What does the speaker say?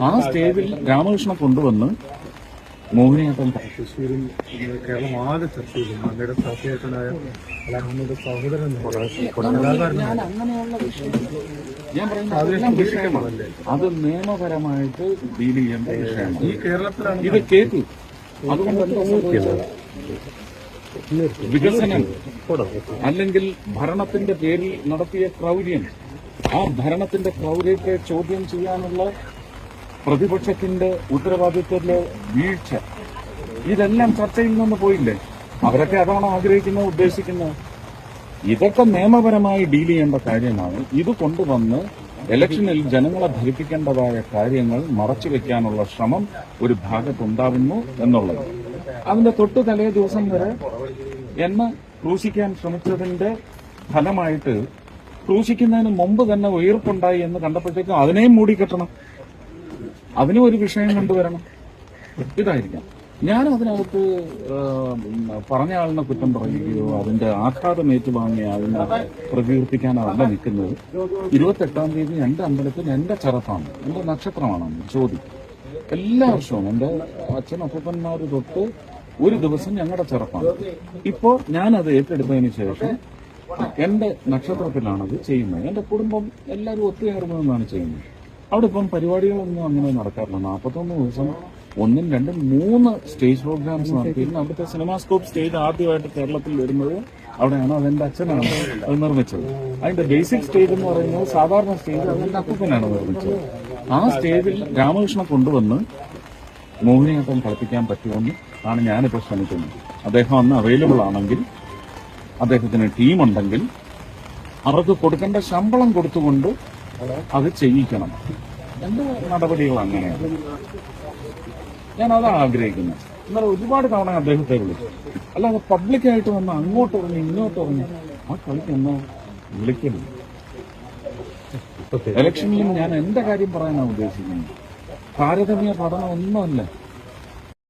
ആ സ്റ്റേജിൽ രാമകൃഷ്ണ കൊണ്ടുവന്ന് മോഹിനിയാട്ടം തൃശ്ശൂരിൽ ഇന്ന് കേരളം ആകെ ചർച്ച ചെയ്തു. അങ്ങയുടെ സഹപ്രവർത്തനായ അലാഹമ്മയുടെ സഹോദരൻ ഞാൻ പറയുന്നത് അത് നിയമപരമായിട്ട് ഡീൽ ചെയ്യേണ്ട വിഷയമാണ് ഈ കേരളത്തിലാണ് ഇത് കേട്ടു. അതുകൊണ്ട് എന്താ വികസനം അല്ലെങ്കിൽ ഭരണത്തിന്റെ പേരിൽ നടത്തിയ ക്രൗര്യം ആ ഭരണത്തിന്റെ ക്രൗര്യത്തെ ചോദ്യം ചെയ്യാനുള്ള പ്രതിപക്ഷത്തിന്റെ ഉത്തരവാദിത്വത്തിലെ വീഴ്ച. ഇതെല്ലാം ചർച്ചയിൽ നിന്ന് പോയില്ലേ? അവരൊക്കെ അതാണ് ആഗ്രഹിക്കുന്നത് ഉദ്ദേശിക്കുന്നത്? ഇതൊക്കെ നിയമപരമായി ഡീൽ ചെയ്യേണ്ട കാര്യമാണ്. ഇത് കൊണ്ടുവന്ന് ഇലക്ഷനിൽ ജനങ്ങളെ ധരിപ്പിക്കേണ്ടതായ കാര്യങ്ങൾ മറച്ചു വെക്കാനുള്ള ശ്രമം ഒരു ഭാഗത്തുണ്ടാവുന്നു എന്നുള്ളത്. അതിന്റെ തൊട്ടു തലേ ദിവസം വരെ എന്നെ ക്രൂശിക്കാൻ ശ്രമിച്ചതിന്റെ ഫലമായിട്ട് ക്രൂശിക്കുന്നതിന് മുമ്പ് തന്നെ ഉയർപ്പുണ്ടായി എന്ന് കണ്ടപ്പോഴത്തേക്കും അതിനെയും മൂടിക്കെട്ടണം. അതിനും ഒരു വിഷയം കൊണ്ടുവരണം. ഇതായിരിക്കാം. ഞാൻ അതിനകത്ത് പറഞ്ഞ ആളിനെ കുറ്റം പറയുകയോ അതിന്റെ ആഘാതം ഏറ്റുവാങ്ങിയ അതിനെ പ്രകീർത്തിക്കാനല്ല നിൽക്കുന്നത്. ഇരുപത്തെട്ടാം തീയതി എന്റെ അമ്പലത്തിൽ എന്റെ ചെറുപ്പാണ് എന്റെ നക്ഷത്രമാണ് ചോദ്യം എല്ലാ വർഷവും എന്റെ അച്ഛൻ അപ്പൂപ്പന്മാര് തൊട്ട് ഒരു ദിവസം ഞങ്ങളുടെ ചെറുപ്പാണ് ഇപ്പോ ഞാനത് ഏറ്റെടുത്തതിന് ശേഷം എന്റെ നക്ഷത്രത്തിലാണത് ചെയ്യുന്നത്. എന്റെ കുടുംബം എല്ലാവരും ഒത്തുചേർന്നതെന്നാണ് ചെയ്യുന്നത്. അവിടെ ഇപ്പം പരിപാടികളൊന്നും അങ്ങനെ നടക്കാറില്ല. നാൽപ്പത്തൊന്ന് ദിവസം ഒന്നും രണ്ടും മൂന്ന് സ്റ്റേജ് പ്രോഗ്രാംസ് നടത്തിയിരുന്നു അവിടുത്തെ സിനിമാസ്കോപ്പ് സ്റ്റേജ് ആദ്യമായിട്ട് കേരളത്തിൽ വരുന്നത് അവിടെയാണ്. അതെന്റെ അച്ഛനാണ് അത് നിർമ്മിച്ചത്. അതിന്റെ ബേസിക് സ്റ്റേജ് എന്ന് പറയുന്നത് സാധാരണ സ്റ്റേജ് അതെന്റെ അപ്പൂപ്പനാണ് നിർമ്മിച്ചത്. ആ സ്റ്റേജിൽ രാമകൃഷ്ണ കൊണ്ടുവന്ന് മോഹിനിയാട്ടം കളിപ്പിക്കാൻ പറ്റുമെന്ന് ആണ് ഞാനിപ്പോൾ ശ്രമിക്കുന്നത്. അദ്ദേഹം അന്ന് അവൈലബിൾ ആണെങ്കിൽ അദ്ദേഹത്തിന് ടീമുണ്ടെങ്കിൽ അവർക്ക് കൊടുക്കേണ്ട ശമ്പളം കൊടുത്തുകൊണ്ട് അത് ചെയ്യിക്കണം. എന്റെ നടപടികൾ അങ്ങനെയാണ്. ഞാൻ അത് ആഗ്രഹിക്കുന്നത് എന്നാൽ ഒരുപാട് തവണ അദ്ദേഹത്തെ വിളിച്ചു. അല്ലാതെ പബ്ലിക്കായിട്ട് വന്ന് അങ്ങോട്ട് ഇറങ്ങി ഇങ്ങോട്ട് ഇറങ്ങി ആ കളിക്ക് എന്നാ വിളിക്കരുത്. ഇലക്ഷനിലും ഞാൻ എന്റെ കാര്യം പറയാനാണ് ഉദ്ദേശിക്കുന്നത്. താരതമ്യ പഠനം ഒന്നുമല്ല.